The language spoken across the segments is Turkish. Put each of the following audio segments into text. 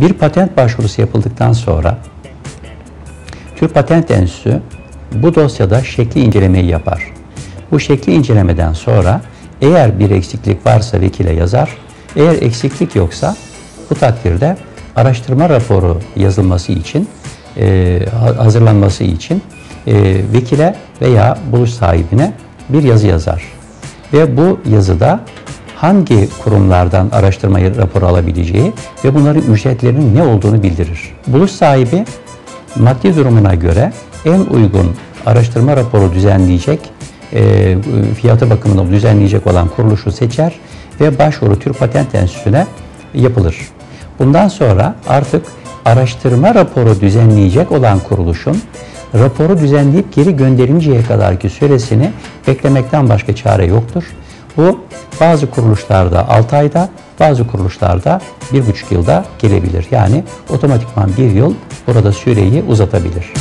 Bir patent başvurusu yapıldıktan sonra Türk Patent Enstitüsü bu dosyada şekli incelemeyi yapar. Bu şekli incelemeden sonra eğer bir eksiklik varsa vekile yazar, eğer eksiklik yoksa bu takdirde araştırma raporu yazılması için, e, hazırlanması için e, vekile veya buluş sahibine bir yazı yazar. Ve bu yazıda hangi kurumlardan araştırma raporu alabileceği ve bunların ücretlerinin ne olduğunu bildirir. Buluş sahibi maddi durumuna göre en uygun araştırma raporu düzenleyecek, e, fiyatı bakımından düzenleyecek olan kuruluşu seçer ve başvuru Türk Patent Enstitüsü'ne yapılır. Bundan sonra artık araştırma raporu düzenleyecek olan kuruluşun raporu düzenleyip geri gönderinceye kadarki süresini beklemekten başka çare yoktur. Bu bazı kuruluşlarda 6 ayda, bazı kuruluşlarda 1,5 yılda gelebilir. Yani otomatikman bir yıl burada süreyi uzatabilir.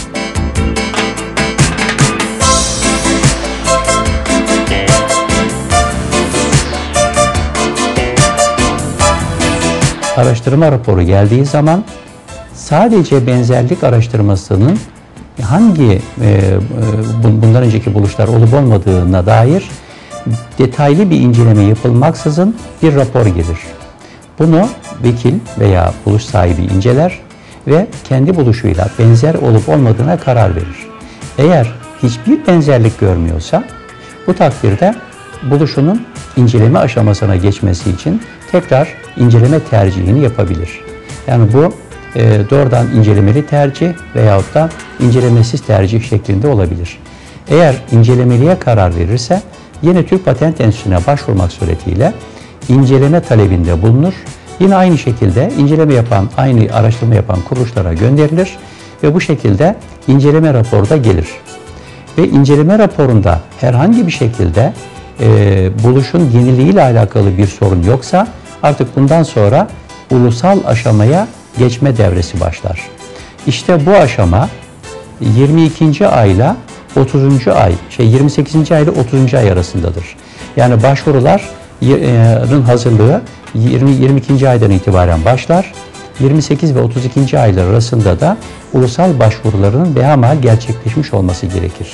Araştırma raporu geldiği zaman sadece benzerlik araştırmasının hangi e, bundan önceki buluşlar olup olmadığına dair detaylı bir inceleme yapılmaksızın bir rapor gelir. Bunu vekil veya buluş sahibi inceler ve kendi buluşuyla benzer olup olmadığına karar verir. Eğer hiçbir benzerlik görmüyorsa bu takdirde buluşunun inceleme aşamasına geçmesi için tekrar inceleme tercihini yapabilir. Yani bu e, doğrudan incelemeli tercih veyahut da incelemesiz tercih şeklinde olabilir. Eğer incelemeliye karar verirse yine Türk Patent Enstitüsü'ne başvurmak suretiyle inceleme talebinde bulunur. Yine aynı şekilde inceleme yapan, aynı araştırma yapan kuruluşlara gönderilir ve bu şekilde inceleme raporu da gelir. Ve inceleme raporunda herhangi bir şekilde e, buluşun yeniliği ile alakalı bir sorun yoksa artık bundan sonra ulusal aşamaya geçme devresi başlar. İşte bu aşama 22. ayla 30. ay, şey 28. ay ile 30. ay arasındadır. Yani başvuruların hazırlığı 20 22. aydan itibaren başlar. 28 ve 32. aylar arasında da ulusal başvuruların behamal gerçekleşmiş olması gerekir.